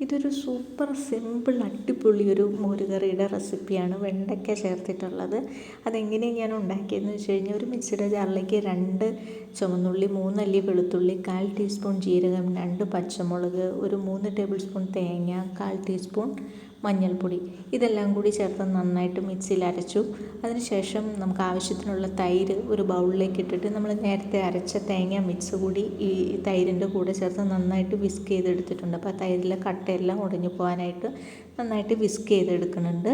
ഇതൊരു super simple അടിപൊളി ഒരു മോരുകറിയുടെ റെസിപ്പിയാണ്. വെണ്ടയ്ക്ക ചേർത്തിട്ടുള്ളത്. അതെങ്ങനെയാണ് ഞാൻ ഉണ്ടാക്കിയതെന്ന് വെച്ച് കഴിഞ്ഞാൽ ഒരു മിക്സിയുടെ ജാറിലേക്ക് രണ്ട് ചുവന്നുള്ളി മൂന്നല്ലി വെളുത്തുള്ളി കാൽ ടീസ്പൂൺ ജീരകം രണ്ട് പച്ചമുളക് ഒരു മൂന്ന് ടേബിൾ സ്പൂൺ തേങ്ങ കാൽ ടീസ്പൂൺ മഞ്ഞൾപ്പൊടി. ഇതെല്ലാം കൂടി ചേർത്ത് നന്നായിട്ട് മിക്സിയിൽ അരച്ചു. അതിനുശേഷം നമുക്ക് ആവശ്യത്തിനുള്ള തൈര് ഒരു ബൗളിലേക്ക് ഇട്ടിട്ട് നമ്മൾ നേരത്തെ അരച്ച തേങ്ങ മിക്സ് കൂടി ഈ തൈരിന്റെ കൂടെ ചേർത്ത് നന്നായിട്ട് വിസ്ക് ചെയ്തെടുത്തിട്ടുണ്ട്. അപ്പോൾ ആ തൈരിലെ കട്ടയെല്ലാം ഉടഞ്ഞു പോകാനായിട്ട് നന്നായിട്ട് വിസ്ക് ചെയ്തെടുക്കുന്നുണ്ട്.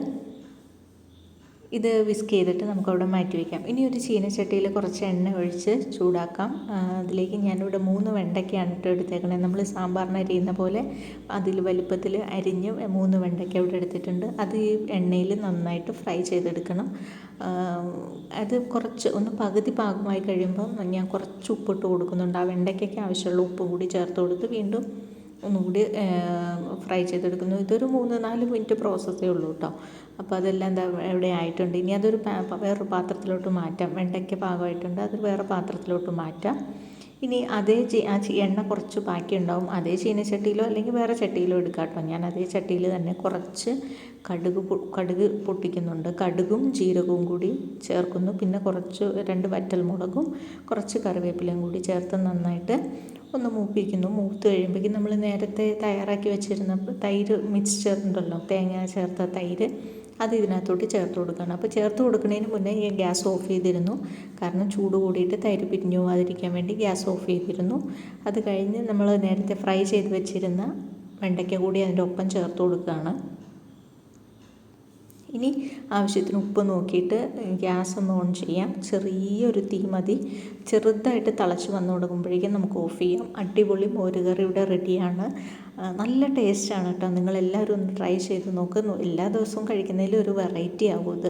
ഇത് വിസ്ക് ചെയ്തിട്ട് നമുക്കവിടെ മാറ്റി വയ്ക്കാം ഇനി ഒരു ചീനച്ചട്ടിയിൽ കുറച്ച് എണ്ണ ഒഴിച്ച് ചൂടാക്കാം. അതിലേക്ക് ഞാനിവിടെ മൂന്ന് വെണ്ടയ്ക്കാണ് ഇട്ട് എടുത്തേക്കണേ. നമ്മൾ സാമ്പാറിന് അരിയുന്ന പോലെ അതിൽ വലുപ്പത്തിൽ അരിഞ്ഞ് മൂന്ന് വെണ്ടയ്ക്ക ഇവിടെ എടുത്തിട്ടുണ്ട്. അത് ഈ എണ്ണയിൽ നന്നായിട്ട് ഫ്രൈ ചെയ്തെടുക്കണം. അത് കുറച്ച് ഒന്ന് പകുതി പാകമായി കഴിയുമ്പോൾ ഞാൻ കുറച്ച് ഉപ്പിട്ട് കൊടുക്കുന്നുണ്ട്. ആ വെണ്ടയ്ക്കൊക്കെ ആവശ്യമുള്ള ഉപ്പ് കൂടി ചേർത്ത് കൊടുത്ത് വീണ്ടും ഒന്നുകൂടി ഫ്രൈ ചെയ്തെടുക്കുന്നു. ഇതൊരു മൂന്ന് നാല് മിനിറ്റ് പ്രോസസ്സേ ഉള്ളൂ കേട്ടോ അപ്പോൾ അതെല്ലാം എന്താ ഇവിടെ ആയിട്ടുണ്ട്? ഇനി അതൊരു വേറൊരു പാത്രത്തിലോട്ട് മാറ്റാം. വെണ്ടയ്ക്ക പാകമായിട്ടുണ്ട്. അത് വേറെ പാത്രത്തിലോട്ട് മാറ്റാം. ഇനി അതേ ആ എണ്ണ കുറച്ച് ബാക്കി ഉണ്ടാവും അതേ ചീനച്ചട്ടിയിലോ അല്ലെങ്കിൽ വേറെ ചട്ടിയിലോ എടുക്കാം കേട്ടോ ഞാൻ അതേ ചട്ടിയിൽ തന്നെ കുറച്ച് കടുക് കടുക് പൊട്ടിക്കുന്നുണ്ട്. കടുകും ജീരകവും കൂടി ചേർക്കുന്നു. പിന്നെ കുറച്ച് രണ്ട് വറ്റൽ മുളകും കുറച്ച് കറിവേപ്പിലയും കൂടി ചേർത്ത് നന്നായിട്ട് ഒന്ന് മൂപ്പിക്കുന്നു. മൂത്ത് കഴിയുമ്പോഴേക്കും നമ്മൾ നേരത്തെ തയ്യാറാക്കി വെച്ചിരുന്ന തൈര് മിക്സ്ചർ ഉണ്ടല്ലോ തേങ്ങ ചേർത്ത തൈര് അത് ഇതിനകത്തോട്ട് ചേർത്ത് കൊടുക്കണം അപ്പോൾ ചേർത്ത് കൊടുക്കുന്നതിന് മുന്നേ ഞാൻ ഗ്യാസ് ഓഫ് ചെയ്തിരുന്നു. കാരണം ചൂട് കൂടിയിട്ട് തൈര് പിരിഞ്ഞു പോകാതിരിക്കാൻ വേണ്ടി ഗ്യാസ് ഓഫ് ചെയ്തിരുന്നു. അത് കഴിഞ്ഞ് നമ്മൾ നേരത്തെ ഫ്രൈ ചെയ്ത് വെച്ചിരുന്ന വെണ്ടയ്ക്ക കൂടി അതിന്റെ ഒപ്പം ചേർത്ത് കൊടുക്കുകയാണ്. ഇനി ആവശ്യത്തിന് ഉപ്പ് നോക്കിയിട്ട് ഗ്യാസ് ഒന്ന് ഓൺ ചെയ്യാം. ചെറിയൊരു തീ മതി. ചെറുതായിട്ട് തിളച്ച് വന്നു തുടങ്ങുമ്പോഴേക്കും നമുക്ക് ഓഫ് ചെയ്യാം. അടിപൊളി മോരുകറി ഇവിടെ റെഡിയാണ്. നല്ല ടേസ്റ്റാണ് കേട്ടോ. നിങ്ങളെല്ലാവരും ഒന്ന് ട്രൈ ചെയ്ത് നോക്ക്. എല്ലാ ദിവസവും കഴിക്കുന്നതിൽ ഒരു വെറൈറ്റി ആകും ഇത്